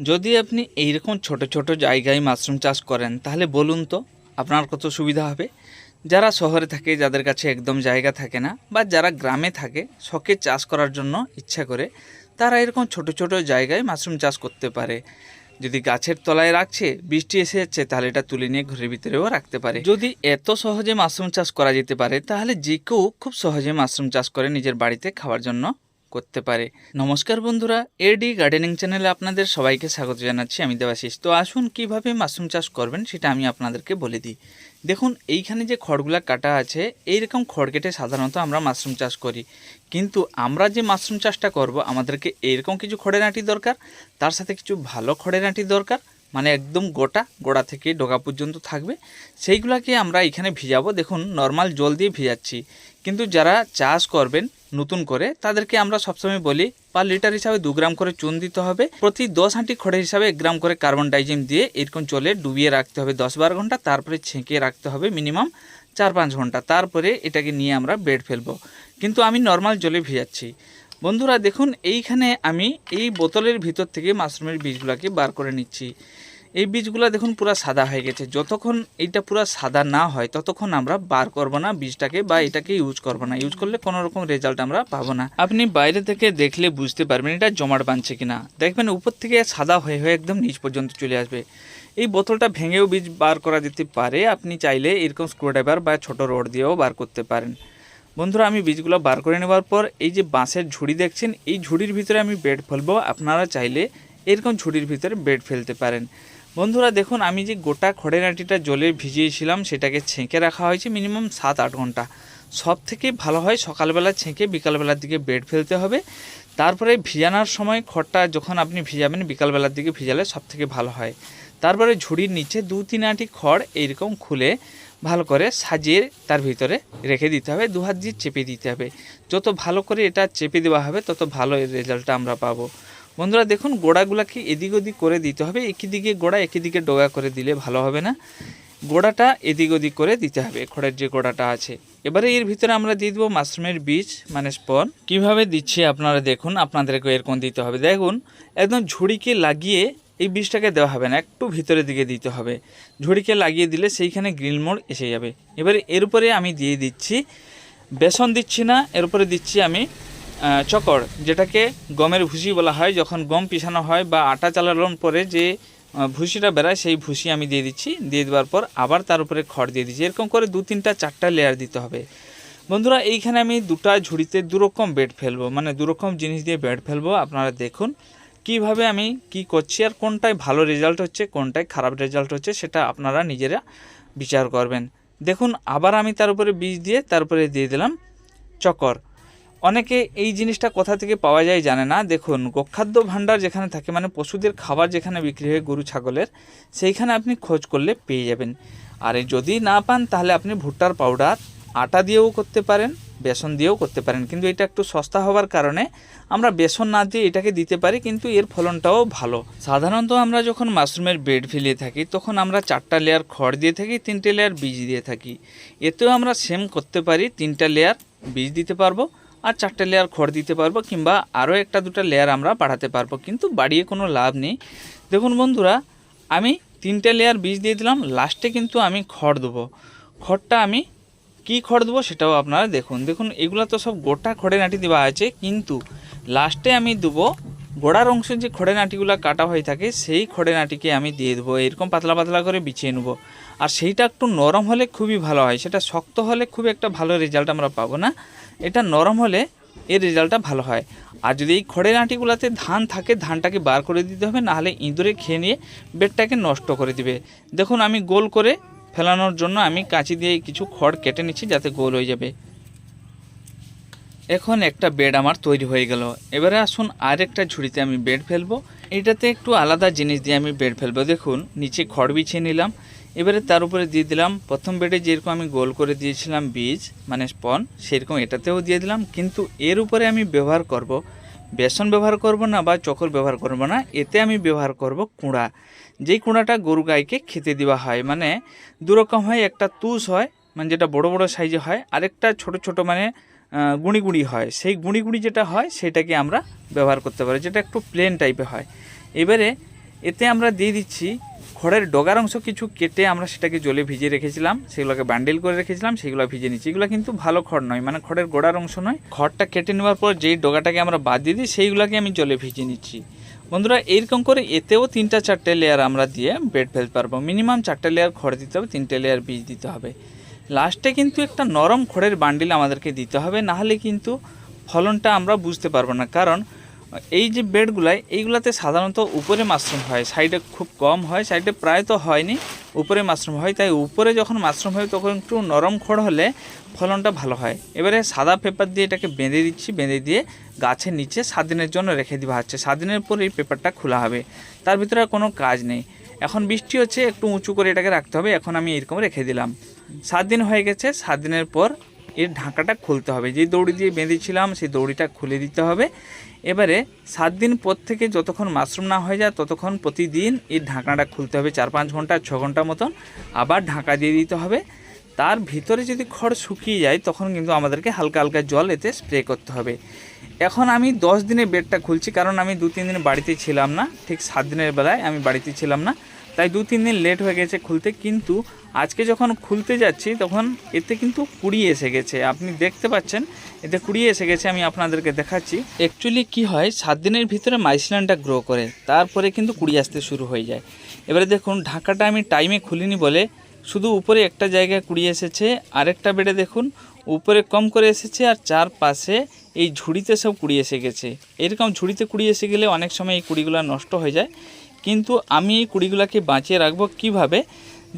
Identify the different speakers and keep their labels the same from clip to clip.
Speaker 1: যদি আপনি এইরকম ছোট ছোট জায়গায় মাশরুম চাষ করেন, তাহলে বলুন তো আপনার কত সুবিধা হবে? যারা শহরে থাকে, যাদের কাছে একদম জায়গা থাকে না, বা যারা গ্রামে থাকে, শখে চাষ করার জন্য ইচ্ছা করে, তারা এরকম ছোট ছোট জায়গায় মাশরুম চাষ করতে পারে। যদি গাছের তলায় রাখছে, বৃষ্টি এসে যাচ্ছে তাহলে এটা তুলে নিয়ে ঘরের ভিতরেও রাখতে পারে। যদি এত সহজে মাশরুম চাষ করা যেতে পারে, তাহলে যে কেউ খুব সহজে মাশরুম চাষ করে নিজের বাড়িতে খাওয়ার জন্য করতে পারে। নমস্কার বন্ধুরা, এডি গার্ডেনিং চ্যানেলে আপনাদের সবাইকে স্বাগত জানাচ্ছি, আমি দেবাশিস। তো আসুন, কীভাবে মাশরুম চাষ করবেন সেটা আমি আপনাদেরকে বলে দিই। দেখুন, এইখানে যে খড়গুলা কাটা আছে, এইরকম খড় কেটে সাধারণত আমরা মাশরুম চাষ করি। কিন্তু আমরা যে মাশরুম চাষটা করব, আমাদেরকে এইরকম কিছু খড়ের আঁটি দরকার, তার সাথে কিছু ভালো খড়ের আঁটি দরকার মানে একদম গোটা, গোড়া থেকে ডগা পর্যন্ত থাকবে। সেইগুলাকে আমরা এখানে ভিজাবো। দেখুন, নর্মাল জল দিয়ে ভিজাচ্ছি। কিন্তু যারা চাষ করবেন নতুন করে, তাদেরকে আমরা সবসময় বলি, পার লিটার হিসাবে দু গ্রাম করে চুন দিতে হবে। প্রতি দশ আঁটি খড়ের হিসাবে এক গ্রাম করে কার্বন ডাইজিম দিয়ে এরকম জলে ডুবিয়ে রাখতে হবে দশ বারো ঘণ্টা, তারপরে ছেঁকে রাখতে হবে মিনিমাম চার পাঁচ ঘণ্টা। তারপরে এটাকে নিয়ে আমরা বেড ফেলব। কিন্তু আমি নর্মাল জলে ভিজাচ্ছি। বন্ধুরা দেখুন, এইখানে আমি এই বোতলের ভিতর থেকে মাশরুমের বীজগুলোকে বার করে নিচ্ছি। এই বীজগুলো দেখুন পুরো সাদা হয়ে গেছে। যতক্ষণ এইটা পুরো সাদা না হয়, ততক্ষণ আমরা বার করব না বীজটাকে বা এটাকে ইউজ করব না। ইউজ করলে কোনো রকম রেজাল্ট আমরা পাবো না। আপনি বাইরে থেকে দেখলে বুঝতে পারবেন এটা জমাট বাঁধছে কিনা। দেখবেন উপর থেকে সাদা হয়ে হয়ে একদম নিচ পর্যন্ত চলে আসবে। এই বোতলটা ভেঙেও বীজ বার করা যেতে পারে। আপনি চাইলে এরকম স্ক্রুড্রাইভার বা ছোট রড দিয়েও বার করতে পারেন। বন্ধুরা, আমি বীজগুলো বার করে নেওয়ার পর এই যে বাঁশের ঝুড়ি দেখছেন, এই ঝুড়ির ভিতরে আমি বেড ফেলব। আপনারা চাইলে এরকম ঝুড়ির ভিতরে বেড ফেলতে পারেন। বন্ধুরা দেখুন, আমি যে গোটা খড়ের আঁটিটা জলে ভিজিয়েছিলাম, সেটাকে ছেঁকে রাখা হয়েছে মিনিমাম সাত আট ঘণ্টা। সব থেকে ভালো হয় সকালবেলা ছেঁকে, বিকালবেলার দিকে বেড ফেলতে হবে। তারপরে ভিজানোর সময় খড়টা যখন আপনি ভিজাবেন, বিকালবেলার দিকে ভিজালে সব থেকে ভালো হয়। তারপরে ঝুড়ির নিচে দু তিন আঁটি খড় এইরকম খুলে ভালো করে সাজিয়ে তার ভিতরে রেখে দিতে হবে দু হাত দিয়ে চেপে দিতে হবে। যত ভালো করে এটা চেপে দেওয়া হবে, তত ভালো রেজাল্টটা আমরা পাবো। বন্ধুরা, দেখুন গোড়াগুলাকে এদিক ওদিক করে দিতে হবে? একই দিকে গোড়া, একই দিকে ডগা করে দিলে ভালো হবে না? গোড়াটা এদিক ওদিক করে দিতে হবে, খড়ের যে গোড়াটা আছে। এবারে এর ভিতরে আমরা দিয়ে দেবো মাশরুমের বীজ মানে স্পন। কীভাবে দিচ্ছি আপনারা দেখুন, আপনাদেরকে এরকম দিতে হবে। দেখুন, একদম ঝুড়িকে লাগিয়ে এই বীজটাকে দেওয়া হবে না, একটু ভিতরের দিকে দিতে হবে। ঝুড়িকে লাগিয়ে দিলে সেইখানে গ্রিল মোড় এসে যাবে। এবারে এর উপরে আমি দিয়ে দিচ্ছি, বেসন দিচ্ছি না, এর উপরে দিচ্ছি আমি চকর, যেটাকে গমের ভুসি বলা হয়, যখন গম পিছানো হয় বা আটা চালানোর পরে যে ভুসিটা বেরায় সেই ভুসি আমি দিয়ে দিচ্ছি। দিয়ে দেওয়ার পর আবার তার উপরে খড় দিয়ে দিচ্ছি। এরকম করে দু, তিনটা, চারটা লেয়ার দিতে হবে। বন্ধুরা, এইখানে আমি দুটা ঝুড়িতে দুরকম বেড ফেলব। মানে দুরকম জিনিস দিয়ে বেড ফেলব। আপনারা দেখুন কীভাবে আমি কি করছি আর কোনটায় ভালো রেজাল্ট হচ্ছে, কোনটায় খারাপ রেজাল্ট হচ্ছে, সেটা আপনারা নিজেরা বিচার করবেন। দেখুন, আবার আমি তার উপরে বীজ দিয়ে তার উপরে দিয়ে দিলাম চকর। অনেকে এই জিনিসটা কোথা থেকে পাওয়া যায় জানে না। দেখুন, গোখাদ্য ভাণ্ডার যেখানে থাকে মানে পশুদের খাবার যেখানে বিক্রি হয় গরু, ছাগলের, সেইখানে আপনি খোঁজ করলে পেয়ে যাবেন। আর যদি না পান, তাহলে আপনি ভুট্টার পাউডার, আটা দিয়েও করতে পারেন, বেসন দিয়েও করতে পারেন। কিন্তু এটা একটু সস্তা হওয়ার কারণে আমরা বেসন না দিয়ে এটাকে দিতে পারি, কিন্তু এর ফলনটাও ভালো। সাধারণত আমরা যখন মাশরুমের বেড ফেলিয়ে থাকি, তখন আমরা চারটা লেয়ার খড় দিয়ে থাকি, তিনটে লেয়ার বীজ দিয়ে থাকি। এতেও আমরা সেম করতে পারি, তিনটা লেয়ার বীজ দিতে পারব। আর চারটে লেয়ার খড় দিতে পারব কিংবা আরও একটা দুটো লেয়ার আমরা বাড়াতে পারব, কিন্তু বাড়িয়ে কোনো লাভ নেই। দেখুন বন্ধুরা, আমি তিনটে লেয়ার বীজ দিয়ে দিলাম লাস্টে কিন্তু আমি খড় দেবো। খড়টা আমি কি খড় দেবো সেটাও আপনারা দেখুন। দেখুন, এগুলো তো সব গোটা খড়ের নাটি দেওয়া আছে কিন্তু লাস্টে আমি দেবো গোড়ার অংশ যে খড়ের নাটিগুলো কাটা হয়ে থাকে, সেই খড়ের নাটিকে আমি দিয়ে দেবো, এরকম পাতলা পাতলা করে বিছিয়ে নেব। আর সেইটা একটু নরম হলে খুবই ভালো হয়, সেটা শক্ত হলে খুব একটা ভালো রেজাল্ট আমরা পাবো না। এটা নরম হলে এর রেজাল্টটা ভালো হয়। আর যদি এই খড়ের আঁটিগুলোতে ধান থাকে, ধানটাকে বার করে দিতে হবে নাহলে ইঁদুরে খেয়ে নিয়ে বেডটাকে নষ্ট করে দিবে। দেখুন, আমি গোল করে ফেলানোর জন্য আমি কাঁচি দিয়ে কিছু খড় কেটে নিচ্ছি, যাতে গোল হয়ে যাবে। এখন একটা বেড আমার তৈরি হয়ে গেল। এবারে আসুন আর একটা ঝুড়িতে আমি বেড ফেলব। এটাতে একটু আলাদা জিনিস দিয়ে আমি বেড ফেলব। দেখুন, নিচে খড় বিছিয়ে নিলাম। এবারে তার উপরে দিয়ে দিলাম, প্রথম বেডে যেরকম আমি গোল করে দিয়েছিলাম বীজ মানে স্পন, সেরকম এটাতেও দিয়ে দিলাম, কিন্তু এর উপরে আমি ব্যবহার করব বেসন ব্যবহার করব না বা চকর ব্যবহার করব না, এতে আমি ব্যবহার করব কুঁড়া। যেই কুঁড়াটা গরু গাইকে খেতে দেওয়া হয় মানে দুরকম হয়, একটা তুষ হয় মানে যেটা বড় বড় সাইজে হয়, আরেকটা ছোট ছোট মানে গুঁড়ি গুঁড়ি হয়। সেই গুঁড়ি গুঁড়ি যেটা হয়, সেটাকে আমরা ব্যবহার করতে পারি, যেটা একটু প্লেন টাইপের হয়। এবারে এতে আমরা দিয়ে দিচ্ছি খড়ের ডগার অংশ কিছু কেটে আমরা সেটাকে জলে ভিজিয়ে রেখেছিলাম, সেগুলোকে বান্ডেল করে রেখেছিলাম, সেগুলো ভিজে নিচ্ছি। এগুলো কিন্তু ভালো খড় নয় মানে খড়ের গোড়ার অংশ নয়। খড়টা কেটে নেওয়ার পর যেই ডগাটাকে আমরা বাদ দিয়ে দিই, সেইগুলোকে আমি জলে ভিজিয়ে নিচ্ছি। বন্ধুরা এইরকম করে এতেও তিনটা চারটে লেয়ার আমরা দিয়ে বেড ফেলতে পারব। মিনিমাম চারটে লেয়ার খড় দিতে হবে, তিনটে লেয়ার বীজ দিতে হবে। লাস্টে কিন্তু একটা নরম খড়ের বান্ডিল আমাদেরকে দিতে হবে নাহলে কিন্তু ফলনটা আমরা বুঝতে পারব না। কারণ এই যে বেডগুলাই, এইগুলাতে সাধারণত উপরে মাশরুম হয় সাইডে খুব কম হয় সাইডে প্রায় তো হয়নি, উপরে মাশরুম হয়, তাই উপরে যখন মাশরুম হয় তখন একটু নরম খড় হলে ফলনটা ভালো হয়। এবারে সাদা পেপার দিয়ে এটাকে বেঁধে দিচ্ছি, বেঁধে দিয়ে গাছের নিচে সাত দিনের জন্য রেখে দেওয়া হচ্ছে। সাত দিনের পর এই পেপারটা খোলা হবে, তার ভিতরে কোনো কাজ নেই। এখন বৃষ্টি হচ্ছে, একটু উঁচু করে এটাকে রাখতে হবে, এখন আমি এরকম রেখে দিলাম। সাত দিন হয়ে গেছে সাত দিনের পর এর ঢাকাটা খুলতে হবে। যে দড়ি দিয়ে বেঁধেছিলাম, সেই দড়িটা খুলে দিতে হবে। এবারে সাত দিন পর থেকে যতক্ষণ মাশরুম না হয়ে যায়, ততক্ষণ প্রতিদিন এই ঢাকনাটা খুলতে হবে। চার পাঁচ ঘণ্টা, ছ ঘণ্টা মতন আবার ঢাকা দিয়ে দিতে হবে। তার ভিতরে যদি খড় শুকিয়ে যায়, তখন কিন্তু আমাদেরকে হালকা হালকা জল এতে স্প্রে করতে হবে। এখন আমি দশ দিনের বেডটা খুলছি, কারণ আমি দু তিন দিন বাড়িতে ছিলাম না। ঠিক সাত দিনের বেলায় আমি বাড়িতে ছিলাম না। তাই দু, তিন দিন লেট হয়ে গেছে খুলতে। কিন্তু আজকে যখন খুলতে যাচ্ছি, তখন এতে কিন্তু কুড়ি এসে গেছে। আপনি দেখতে পাচ্ছেন, এতে কুড়ি এসে গেছে, আমি আপনাদেরকে দেখাচ্ছি। অ্যাকচুয়ালি কি হয়, সাত দিনের ভিতরে মাইসিলানটা গ্রো করে, তারপরে কিন্তু কুড়ি আসতে শুরু হয়ে যায়। এবারে দেখুন, ঢাকাটা আমি টাইমে খুলিনি বলে শুধু উপরে একটা জায়গায় কুড়ি এসেছে, আরেকটা বেডে দেখুন, উপরে কম করে এসেছে আর চারপাশে এই ঝুড়িতে সব কুড়ি এসে গেছে। এরকম ঝুড়িতে কুড়ি এসে গেলে অনেক সময় এই কুড়িগুলো নষ্ট হয়ে যায়। কিন্তু আমি এই কুড়িগুলোকে বাঁচিয়ে রাখব কীভাবে?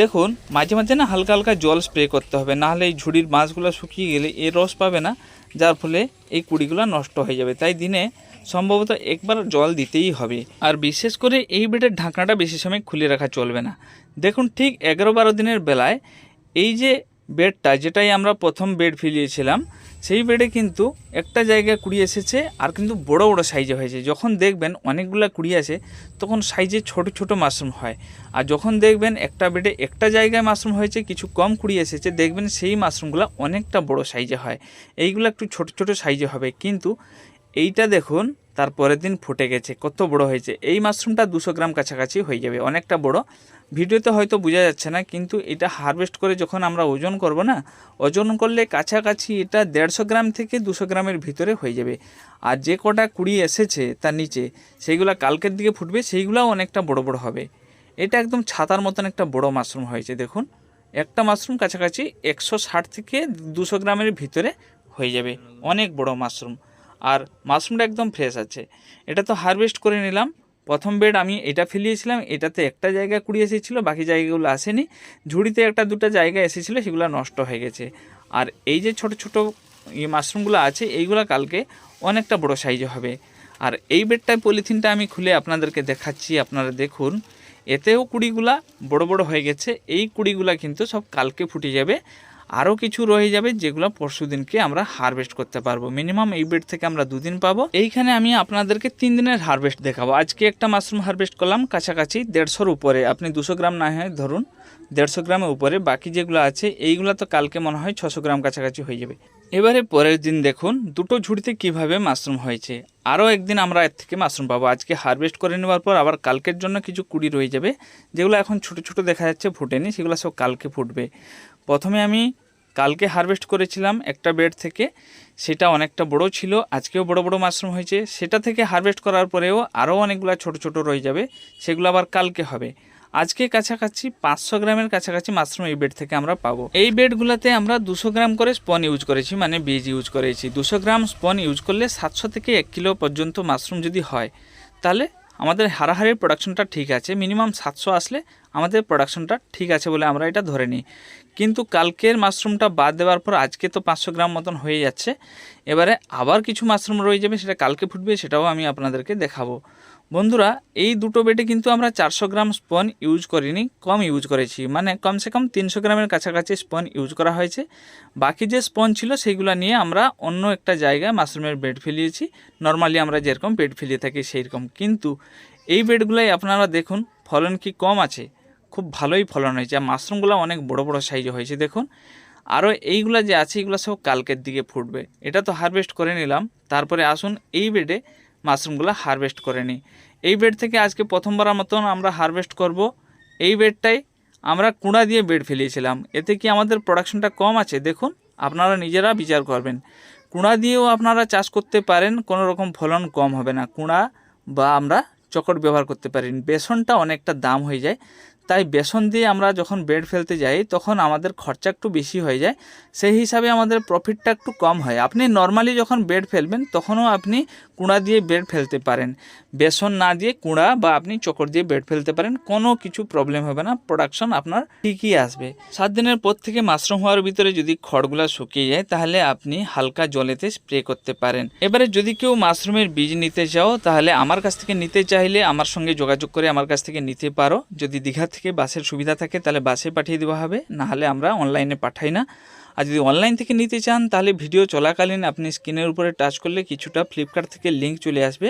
Speaker 1: দেখুন, মাঝে মাঝে না হালকা হালকা জল স্প্রে করতে হবে, নাহলে এই ঝুড়ির মাছগুলো শুকিয়ে গেলে এর রস পাবে না, যার ফলে এই কুড়িগুলো নষ্ট হয়ে যাবে। তাই দিনে সম্ভবত একবার জল দিতেই হবে। আর বিশেষ করে এই বেডের ঢাকনাটা বেশি সময় খুলে রাখা চলবে না। দেখুন, ঠিক এগারো বারো দিনের বেলায় এই যে বেডটা, যেটাই আমরা প্রথম বেড ফিলিয়েছিলাম সেই বেডে কিন্তু একটা জায়গায় কুড়ি এসেছে আর কিন্তু বড় বড় সাইজে হয়েছে। যখন দেখবেন অনেকগুলো কুড়ি আছে তখন সাইজে ছোট ছোট মাশরুম হয়। আর যখন দেখবেন একটা বেডে একটা জায়গায় মাশরুম হয়েছে, কিছু কম কুড়ি এসেছে, দেখবেন সেই মাশরুমগুলো অনেকটা বড় সাইজে হয়। এইগুলো একটু ছোট ছোট সাইজে হবে। কিন্তু এইটা দেখুন তার পরের দিন ফুটে গেছে, কত বড় হয়েছে। এই মাশরুমটা দুশো গ্রাম কাছাকাছি হয়ে যাবে, অনেকটা বড়। ভিডিওতে হয়তো বোঝা যাচ্ছে না, কিন্তু এটা হারভেস্ট করে যখন আমরা ওজন করব না, ওজন করলে কাছাকাছি এটা দেড়শো গ্রাম থেকে দুশো গ্রামের ভিতরে হয়ে যাবে। আর যে কটা কুড়ি এসেছে তার নিচে, সেইগুলো কালকের দিকে ফুটবে, সেইগুলাও অনেকটা বড় বড় হবে। এটা একদম ছাতার মতন একটা বড় মাশরুম হয়েছে, দেখুন। একটা মাশরুম কাছাকাছি একশো ষাট থেকে দুশো গ্রামের ভিতরে হয়ে যাবে, অনেক বড় মাশরুম। আর মাশরুমটা একদম ফ্রেশ আছে। এটা তো হারভেস্ট করে নিলাম। প্রথম বেড আমি এটা ফেলিয়েছিলাম, এটাতে একটা জায়গা কুড়িয়ে এসেছিল, বাকি জায়গাগুলো আসেনি। ঝুড়িতে একটা দুটো জায়গা এসেছিল, সেগুলো নষ্ট হয়ে গেছে। আর এই যে ছোট ছোট এই মাশরুমগুলো আছে, এইগুলো কালকে অনেকটা বড় সাইজে হবে। আর এই বেডটায় পলিথিনটা আমি খুলে আপনাদেরকে দেখাচ্ছি, আপনারা দেখুন। এতেও কুড়িগুলা বড় বড় হয়ে গেছে, এই কুড়িগুলা কিন্তু সব কালকে ফুটে যাবে। আরও কিছু রয়ে যাবে যেগুলো পরশু দিনকে আমরা হারভেস্ট করতে পারব। মিনিমাম এই বেড থেকে আমরা দুদিন পাবো। এইখানে আমি আপনাদেরকে তিন দিনের হারভেস্ট দেখাবো। আজকে একটা মাশরুম হারভেস্ট করলাম, কাছাকাছি দেড়শোর উপরে। আপনি দুশো গ্রাম না হয় ধরুন, দেড়শো গ্রামের উপরে। বাকি যেগুলো আছে, এইগুলো তো কালকে মনে হয় ছশো গ্রাম কাছাকাছি হয়ে যাবে। এবারে পরের দিন দেখুন, দুটো ঝুড়িতে কীভাবে মাশরুম হয়েছে। আরও একদিন আমরা এর থেকে মাশরুম পাবো। আজকে হারভেস্ট করে নেওয়ার পর আবার কালকের জন্য কিছু কুড়ি রয়ে যাবে, যেগুলো এখন ছোট ছোট দেখা যাচ্ছে, ফুটেনি। সেগুলো সব কালকে ফুটবে। প্রথমে আমি কালকে হারভেস্ট করেছিলাম একটা বেড থেকে। সেটা অনেকটা বড় ছিল, আজকেও বড় বড় মাশরুম হয়েছে। সেটা থেকে হারভেস্ট করার পরেও আরও অনেকগুলো ছোট ছোট রয়ে যাবে, সেগুলো আবার কালকে হবে। আজকে কাছাকাছি পাঁচশো গ্রামের কাছাকাছি মাশরুম এই বেড থেকে আমরা পাবো। এই বেডগুলোতে আমরা দুশো গ্রাম করে স্পন ইউজ করেছি মানে বীজ ইউজ করেছি। দুশো গ্রাম স্পন ইউজ করলে সাতশো থেকে এক কিলো পর্যন্ত মাশরুম যদি হয়, তাহলে আমাদের হারাহারির প্রোডাকশনটা ঠিক আছে। মিনিমাম সাতশো আসলে আমাদের প্রোডাকশনটা ঠিক আছে বলে আমরা এটা ধরে নিই। কিন্তু কালকের মাশরুমটা বাদ দেওয়ার পর আজকে তো পাঁচশো গ্রাম মতন হয়ে যাচ্ছে। এবারে আবার কিছু মাশরুম রয়ে যাবে, সেটা কালকে ফুটবে, সেটাও আমি আপনাদেরকে দেখাবো। বন্ধুরা, এই দুটো বেডে কিন্তু আমরা চারশো গ্রাম স্পন ইউজ করিনি, কম ইউজ করেছি। মানে কমসে কম তিনশো গ্রামের কাছাকাছি স্পন ইউজ করা হয়েছে। বাকি যে স্পন ছিল, সেইগুলো নিয়ে আমরা অন্য একটা জায়গায় মাশরুমের বেড ফেলিয়েছি। নর্মালি আমরা যেরকম বেড ফেলিয়ে থাকি সেই রকম কিন্তু এই বেডগুলোই আপনারা দেখুন, ফলন কি কম আছে? খুব ভালোই ফলন হয়েছে। আর মাশরুমগুলো অনেক বড় বড় সাইজে হয়েছে, দেখুন। আরও এইগুলো যে আছে, এগুলো সব কালকের দিকে ফুটবে। এটা তো হারভেস্ট করে নিলাম। তারপরে আসুন এই বেডে মাশরুমগুলো হারভেস্ট করে নিই। এই বেড থেকে আজকে প্রথমবারের মতন আমরা হারভেস্ট করব। এই বেডটাই আমরা কুঁড়া দিয়ে বেড ফেলিয়েছিলাম। এতে কি আমাদের প্রোডাকশনটা কম আছে? দেখুন, আপনারা নিজেরা বিচার করবেন। কুঁড়া দিয়েও আপনারা চাষ করতে পারেন, কোনো রকম ফলন কম হবে না। কুঁড়া বা আমরা চকট ব্যবহার করতে পারি। বেসনটা অনেকটা দাম হয়ে যায়। তাই বেসন দিয়ে আমরা যখন বেড ফেলতে যাই, তখন আমাদের খরচা একটু বেশি হয়ে যায়। সেই হিসাবে আমাদের প্রফিটটা একটু কম হয়। আপনি নর্মালি যখন বেড ফেলবেন, তখনও আপনি কুঁড়া দিয়ে বেড ফেলতে পারেন। বেসন না দিয়ে কুঁড়া বা আপনি চকর দিয়ে বেড ফেলতে পারেন, কোনো কিছু প্রবলেম হবে না। প্রোডাকশন আপনার ঠিকই আসবে। সাত দিনের পর থেকে মাশরুম হওয়ার ভিতরে যদি খড়গুলো শুকিয়ে যায়, তাহলে আপনি হালকা জলেতে স্প্রে করতে পারেন। এবারে যদি কেউ মাশরুমের বীজ নিতে চাও, তাহলে আমার কাছ থেকে নিতে চাইলে আমার সঙ্গে যোগাযোগ করে আমার কাছ থেকে নিতে পারো। যদি দীঘা থেকে বাসের সুবিধা থাকে, তাহলে বাসে পাঠিয়ে দেওয়া হবে। নাহলে আমরা অনলাইনে পাঠাই না। আর যদি অনলাইন থেকে নিতে চান, তাহলে ভিডিও চলাকালীন আপনি স্ক্রিনের উপরে টাচ করলে কিছুটা ফ্লিপকার্ট থেকে লিঙ্ক চলে আসবে।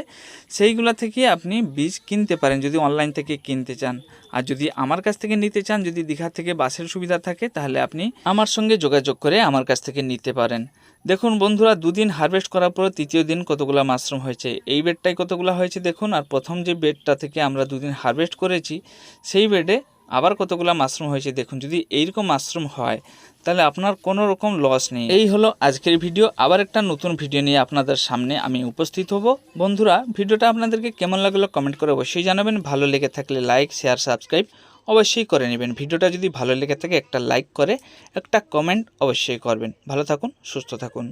Speaker 1: সেইগুলো থেকে আপনি বীজ কিনতে পারেন যদি অনলাইন থেকে কিনতে চান। আর যদি আমার কাছ থেকে নিতে চান, যদি দীঘা থেকে বাসের সুবিধা থাকে, তাহলে আপনি আমার সঙ্গে যোগাযোগ করে আমার কাছ থেকে নিতে পারেন। দেখুন বন্ধুরা, দুদিন হারভেস্ট করার পর তৃতীয় দিন কতগুলো মাশরুম হয়েছে। এই বেডটাই কতগুলো হয়েছে দেখুন, আর প্রথম যে বেডটা থেকে আমরা দুদিন হারভেস্ট করেছি, সেই বেডে আবার কতগুলো মাশরুম হয়েছে দেখুন। যদি এইরকম মাশরুম হয়, তাহলে আপনার কোনো রকম লস নেই। এই হলো আজকের ভিডিও আবার একটা নতুন ভিডিও নিয়ে আপনাদের সামনে আমি উপস্থিত হব। বন্ধুরা ভিডিওটা আপনাদেরকে কেমন লাগল কমেন্ট করে অবশ্যই জানাবেন। ভালো লেগে থাকলে লাইক শেয়ার সাবস্ক্রাইব অবশ্যই করে নেবেন। ভিডিওটা যদি ভালো লেগে থাকে একটা লাইক করে, একটা কমেন্ট অবশ্যই করবেন। ভালো থাকুন, সুস্থ থাকুন।